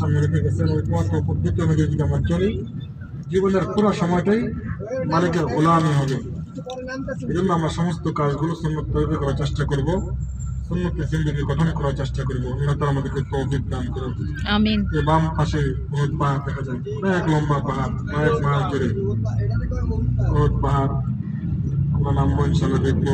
সামনে রেখে গেছেন ওই পদ্ধতি অনুযায়ী যদি আমরা চলি জীবনের পুরো সময়টাই মালিকের গোলামি হবে। এই জন্য আমরা সমস্ত কাজগুলো সুন্নত তৈরি করার চেষ্টা করব সুন্নতে জিন্দগি গঠন করার চেষ্টা করব। আল্লাহ তাআলা আমাদেরকে তৌফিক দান করুন আমিন। বাম পাশে বহুত পাহাড় দেখা যায় অনেক লম্বা পাহাড় অনেক মাস জুড়ে বহুত পাহাড়। আমরা নামবো ইনশাল্লাহ দেখব।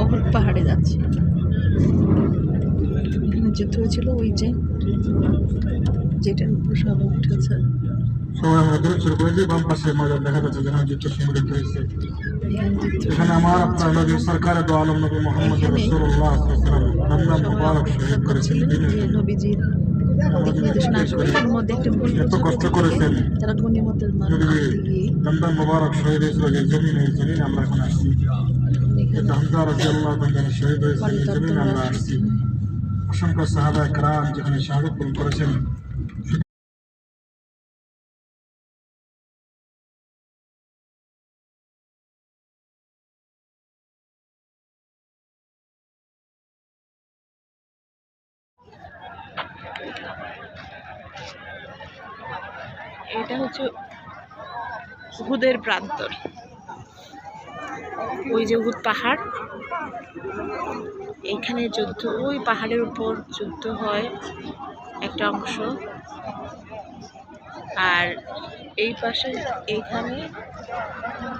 অহর পাহাড়ে যাচ্ছি। যুদ্ধ হয়েছিল ওই যে যেটার উপর সব উঠেছে। সবাই আমরা দূরে শুরু করে বাম পাশে ময়দান দেখা যাচ্ছে যেখানে যুদ্ধ সংঘটিত হয়েছে। এখানে আমার আপনার নবী সরকার দো আলম নবী মোহাম্মদ রসুল্লাহ রমজান মুবারক শহীদ করেছেন তিনি নবীজির এত কষ্ট রমজান মুবারক শহীদ হয়েছিল যে জমিন এই জমিন আমরা এখন আসছি হামজা রাজি আল্লাহ শহীদ হয়েছিল এই জমিন আমরা আসছি অসংখ্য সাহাবা একরাম যেখানে শাহাদত করেছেন এটা হচ্ছে উহুদের প্রান্তর। ওই যে উহুদ পাহাড়। এখানে যুদ্ধ, ওই পাহাড়ের উপর যুদ্ধ হয় একটা অংশ। আর এই পাশে এইখানে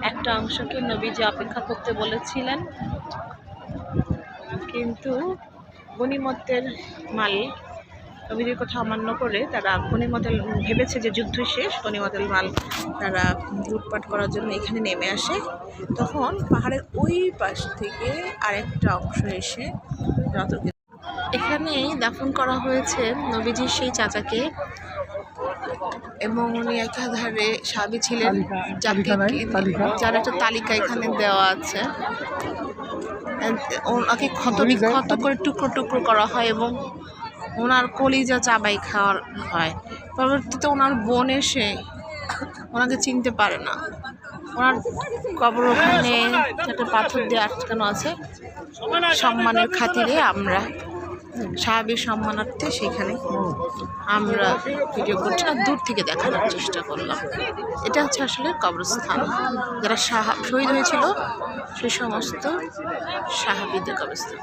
একটা অংশকে নবীজি অপেক্ষা করতে বলেছিলেন। কিন্তু গণিমতের মালিক নবীজির কথা অমান্য করে তারা গণিমতের ভেবেছে যে যুদ্ধ শেষ গণিমতের মাল তারা লুটপাট করার জন্য এখানে নেমে আসে। তখন পাহাড়ের ওই পাশ থেকে আরেকটা অংশ এসে রতকে এখানে দাফন করা হয়েছে নবীজির সেই চাচাকে এবং উনি একাধারে স্বামী ছিলেন যার একটা তালিকা এখানে দেওয়া আছে। ওনাকে ক্ষত বিক্ষত করে টুকরো টুকরো করা হয় এবং ওনার কলিজা চাবাই খাওয়ার হয়। পরবর্তীতে ওনার বোন এসে ওনাকে চিনতে পারে না। ওনার কবর ওখানে একটা পাথর দিয়ে আটকানো আছে। সম্মানের খাতিরে আমরা, সাহাবির সম্মানার্থে সেখানে আমরা ভিডিও করছি না, দূর থেকে দেখানোর চেষ্টা করলাম। এটা হচ্ছে আসলে কবরস্থান। যারা সাহা শহীদ হয়েছিল সেই সমস্ত সাহাবিদের কবরস্থান।